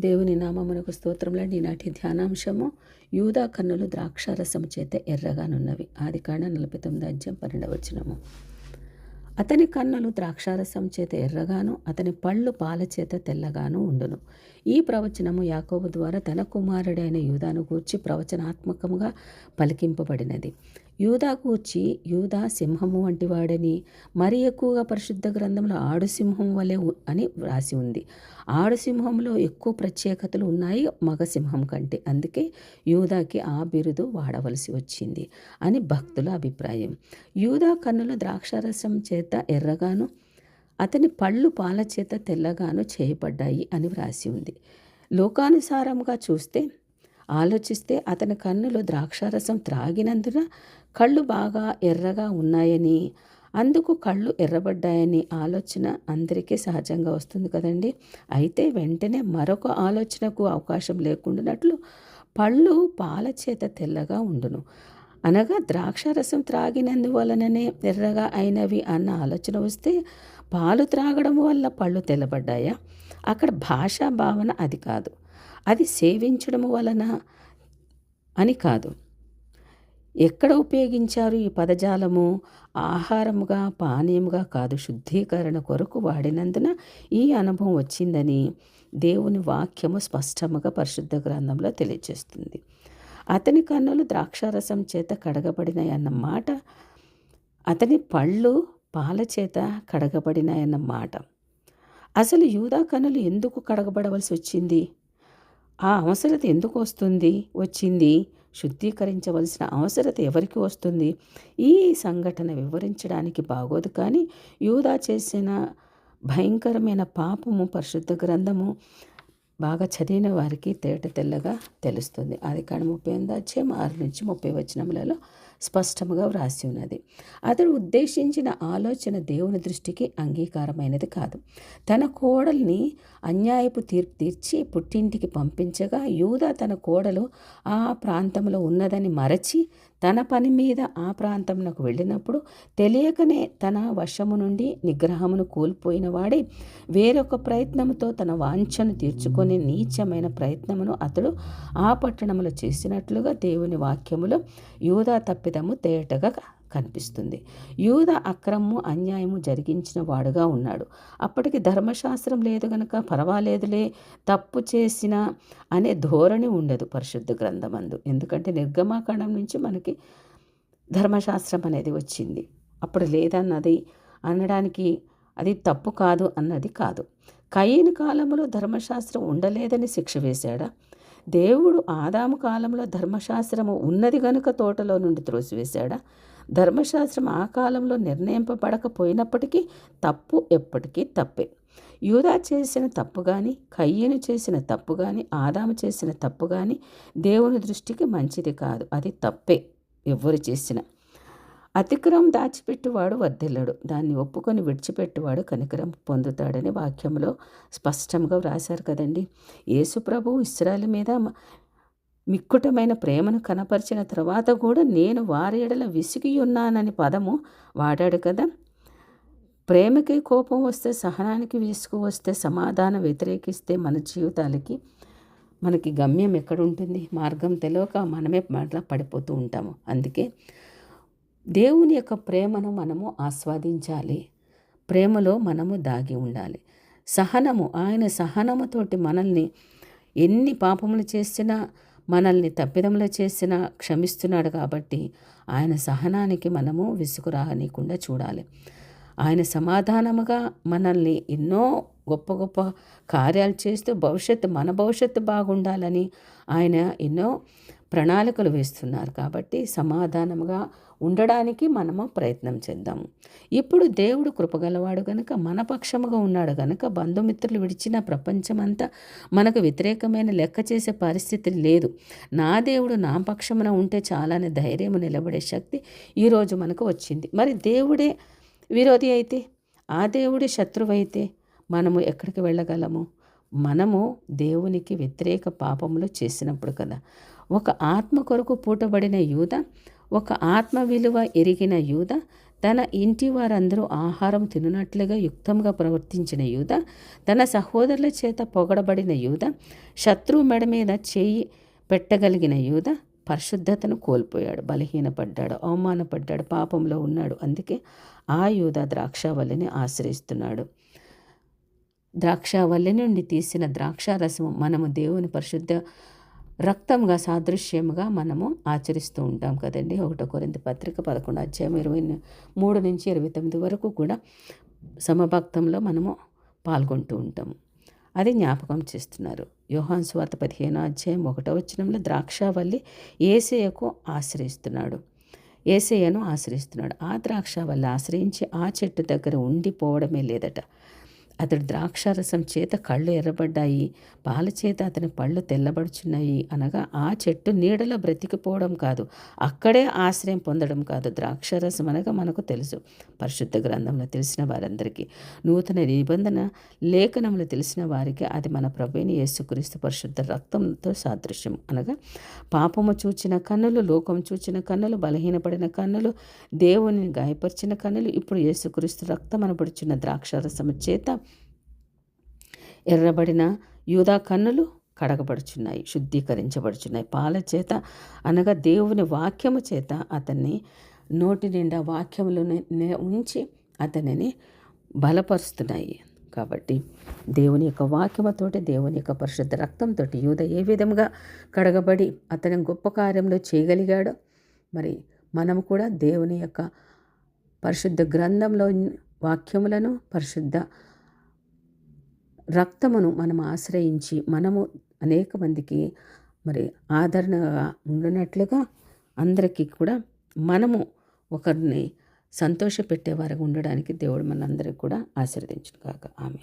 దేవుని నామమునకు స్తోత్రంలో ఈనాటి ధ్యానాంశము యూదా కన్నులు ద్రాక్షారసము చేత ఎర్రగానున్నవి. ఆది కాండ నలభై తొమ్మిది అధ్యాయం పన్నెండవచనము అతని కన్నులు ద్రాక్షారసం చేత ఎర్రగాను అతని పళ్ళు పాల చేత తెల్లగాను ఉండును. ఈ ప్రవచనము యాకోబు ద్వారా తన కుమారుడైన యూదాను గూర్చి ప్రవచనాత్మకముగా పలికింపబడినది. యూదా వచ్చి యూదా సింహము వంటి వాడని మరి ఎక్కువగా పరిశుద్ధ గ్రంథంలో ఆడు సింహం వలె అని వ్రాసి ఉంది. ఆడు సింహంలో ఎక్కువ ప్రత్యేకతలు ఉన్నాయి మగ సింహం కంటే. అందుకే యూదాకి ఆ బిరుదు వాడవలసి వచ్చింది అని భక్తుల అభిప్రాయం. యూదా కన్నులు ద్రాక్షారసం చేత ఎర్రగాను అతని పళ్ళు పాల చేత తెల్లగాను చేయబడ్డాయి అని వ్రాసి ఉంది. లోకానుసారంగా చూస్తే ఆలోచిస్తే అతని కన్నులో ద్రాక్షారసం త్రాగినందున కళ్ళు బాగా ఎర్రగా ఉన్నాయని అందుకు కళ్ళు ఎర్రబడ్డాయని ఆలోచన అందరికీ సహజంగా వస్తుంది కదండి. అయితే వెంటనే మరొక ఆలోచనకు అవకాశం లేకుండానట్లు పళ్ళు పాల చేత తెల్లగా ఉండును. అనగా ద్రాక్షారసం త్రాగినందువలననే ఎర్రగా అయినవి అన్న ఆలోచన వస్తే పాలు త్రాగడం వల్ల పళ్ళు తెల్లబడ్డాయా? అక్కడ భాషా భావన అది కాదు. అది సేవించడం వలన అని కాదు. ఎక్కడ ఉపయోగించారు ఈ పదజాలము? ఆహారముగా పానీయముగా కాదు శుద్ధీకరణ కొరకు వాడినందున ఈ అనుభవం వచ్చిందని దేవుని వాక్యము స్పష్టముగా పరిశుద్ధ గ్రంథంలో తెలియజేస్తుంది. అతని కన్నులు ద్రాక్షారసం చేత కడగబడినాయన్న మాట అతని పళ్ళు పాల చేత కడగబడినాయన్న మాట. అసలు యూదా కన్నులు ఎందుకు కడగబడవలసి వచ్చింది? ఆ అవసరత ఎందుకు వస్తుంది? వచ్చింది. శుద్ధీకరించవలసిన అవసరత ఎవరికి వస్తుంది? ఈ సంఘటన వివరించడానికి బాగోదు కానీ యూదా చేసిన భయంకరమైన పాపము పరిశుద్ధ గ్రంథము బాగా చదివిన వారికి తేట తెల్లగా తెలుస్తుంది. అది కాడ ముప్పై ఎనిమిది అధ్యాయం ఆరు నుంచి ముప్పై వచనములలో స్పష్టముగా వ్రాసి ఉన్నది. అతడు ఉద్దేశించిన ఆలోచన దేవుని దృష్టికి అంగీకారమైనది కాదు. తన కోడల్ని అన్యాయపు తీర్పు తీర్చి పుట్టింటికి పంపించగా యూదా తన కోడలు ఆ ప్రాంతంలో ఉన్నదని మరచి తన పని మీద ఆ ప్రాంతంలోకి వెళ్ళినప్పుడు తెలియకనే తన వశము నుండి నిగ్రహమును కోల్పోయిన వాడి. వేరొక ప్రయత్నముతో తన వాంఛను తీర్చుకొని నీచమైన ప్రయత్నమును అతడు ఆ పట్టణములో చేసినట్లుగా దేవుని వాక్యములో యూదా తప్పిదము తేటగా కనిపిస్తుంది. యూద అక్రమము అన్యాయము జరిగించిన వాడుగా ఉన్నాడు. అప్పటికి ధర్మశాస్త్రం లేదు గనక పర్వాలేదులే తప్పు చేసిన అనే ధోరణి ఉండదు పరిశుద్ధ గ్రంథమందు. ఎందుకంటే నిర్గమాకాండం నుంచి మనకి ధర్మశాస్త్రం అనేది వచ్చింది. అప్పుడు లేదన్నది అనడానికి అది తప్పు కాదు అన్నది కాదు. కయ్యని కాలంలో ధర్మశాస్త్రం ఉండలేదని శిక్ష వేశాడా? దేవుడు ఆదాము కాలంలో ధర్మశాస్త్రము ఉన్నది గనుక తోటలో నుండి త్రోసివేశాడా? ధర్మశాస్త్రం ఆ కాలంలో నిర్ణయింపబడకపోయినప్పటికీ తప్పు ఎప్పటికీ తప్పే. యూదా చేసిన తప్పు కానీ కయ్యను చేసిన తప్పు కానీ ఆదాము చేసిన తప్పు కానీ దేవుని దృష్టికి మంచిది కాదు. అది తప్పే. ఎవ్వరు చేసిన. అతిక్రమం దాచిపెట్టువాడు వర్ధిల్లడు. దాన్ని ఒప్పుకొని విడిచిపెట్టువాడు కనికరం పొందుతాడని వాక్యంలో స్పష్టంగా వ్రాశారు కదండి. యేసుప్రభు ఇస్రాయల్ మీద మిక్కుటమైన ప్రేమను కనపరిచిన తర్వాత కూడా నేను వారి ఎడల విసిగి ఉన్నానని పదము వాడాడు కదా. ప్రేమకి కోపం వస్తే సహనానికి విసుగు వస్తే సమాధానం వ్యతిరేకిస్తే మన జీవితాలకి మనకి గమ్యం ఎక్కడుంటుంది? మార్గం తెలియక మనమే మరలా పడిపోతూ ఉంటాము. అందుకే దేవుని యొక్క ప్రేమను మనము ఆస్వాదించాలి. ప్రేమలో మనము దాగి ఉండాలి. సహనము ఆయన సహనముతోటి మనల్ని ఎన్ని పాపములు చేసినా మనల్ని తప్పిదములు చేసినా క్షమిస్తున్నాడు కాబట్టి ఆయన సహనానికి మనము విసుగురానికుండా చూడాలి. ఆయన సమాధానముగా మనల్ని ఎన్నో గొప్ప గొప్ప కార్యాలు చేస్తూ భవిష్యత్తు మన భవిష్యత్తు బాగుండాలని ఆయన ఎన్నో ప్రణాళికలు వేస్తున్నారు కాబట్టి సమాధానముగా ఉండడానికి మనము ప్రయత్నం చేద్దాము. ఇప్పుడు దేవుడు కృపగలవాడు గనుక మన పక్షముగా ఉన్నాడు గనుక బంధుమిత్రులు విడిచిన ప్రపంచమంతా మనకు వ్యతిరేకమైన లెక్క చేసే పరిస్థితి లేదు. నా దేవుడు నా పక్షమున ఉంటే చాలానే ధైర్యం నిలబడే శక్తి ఈరోజు మనకు వచ్చింది. మరి దేవుడే విరోధి అయితే ఆ దేవుడి శత్రువు అయితే మనము ఎక్కడికి వెళ్ళగలము? మనము దేవునికి వ్యతిరేక పాపములు చేసినప్పుడు కదా. ఒక ఆత్మ కొరకు పూటబడిన యూద ఒక ఆత్మ విలువ ఎరిగిన యూద తన ఇంటి వారందరూ ఆహారం తినునట్లుగా యుక్తంగా ప్రవర్తించిన యూద తన సహోదరుల చేత పొగడబడిన యూద శత్రువు మెడ మీద చేయి పెట్టగలిగిన యూద పరిశుద్ధతను కోల్పోయాడు బలహీనపడ్డాడు అవమానపడ్డాడు పాపంలో ఉన్నాడు. అందుకే ఆ యూద ద్రాక్షావల్లిని ఆశ్రయిస్తున్నాడు. ద్రాక్షావల్లి నుండి తీసిన ద్రాక్షారసము మనము దేవుని పరిశుద్ధ రక్తంగా సాదృశ్యముగా మనము ఆచరిస్తూ ఉంటాం కదండి. ఒకటో కొరింత పత్రిక పదకొండు అధ్యాయం ఇరవై మూడు నుంచి ఇరవై తొమ్మిది వరకు కూడా సమభక్తంలో మనము పాల్గొంటూ ఉంటాము. అది జ్ఞాపకం చేస్తున్నారు. యోహాన్ స్వాత పదిహేనో అధ్యాయం ఒకటో వచనంలో ద్రాక్షావల్లి ఏసయ్యకు ఆశ్రయిస్తున్నాడు. ఏసయ్యను ఆశ్రయిస్తున్నాడు. ఆ ద్రాక్షావల్లి ఆశ్రయించి ఆ చెట్టు దగ్గర ఉండిపోవడమే లేదట. అతడు ద్రాక్షారసం చేత కళ్ళు ఎర్రబడ్డాయి. పాల చేత అతని పళ్ళు తెల్లబడుచున్నాయి. అనగా ఆ చెట్టు నీడలో బ్రతికిపోవడం కాదు. అక్కడే ఆశ్రయం పొందడం కాదు. ద్రాక్షారసం అనగా మనకు తెలుసు. పరిశుద్ధ గ్రంథంలో తెలిసిన వారందరికీ నూతన నిబంధన లేఖనంలో తెలిసిన వారికి అది మన ప్రభుని యేసుక్రీస్తు పరిశుద్ధ రక్తంతో సాదృశ్యం. అనగా పాపము చూచిన కన్నులు లోకం చూచిన కన్నులు బలహీనపడిన కన్నులు దేవుని గాయపరిచిన కన్నులు ఇప్పుడు యేసుక్రీస్తు రక్తం అనబడుచున్న ద్రాక్షారసము చేత ఎర్రబడిన యూదా కన్నులు కడగబడుచున్నాయి శుద్ధీకరించబడుచున్నాయి. పాల చేత అనగా దేవుని వాక్యము చేత అతన్ని నోటి నిండా వాక్యములను ఉంచి అతనిని బలపరుస్తున్నాయి. కాబట్టి దేవుని యొక్క వాక్యముతోటి దేవుని యొక్క పరిశుద్ధ రక్తంతో యూద ఏ విధంగా కడగబడి అతని గొప్ప కార్యంలో చేయగలిగాడో మరి మనము కూడా దేవుని యొక్క పరిశుద్ధ గ్రంథంలో వాక్యములను పరిశుద్ధ రక్తమును మనం ఆశ్రయించి మనము అనేక మందికి మరి ఆదరణగా ఉండినట్లుగా అందరికీ కూడా మనము ఒకరిని సంతోషపెట్టేవారిగా ఉండడానికి దేవుడు మనందరికీ కూడా ఆశీర్వదించుగాక ఆమె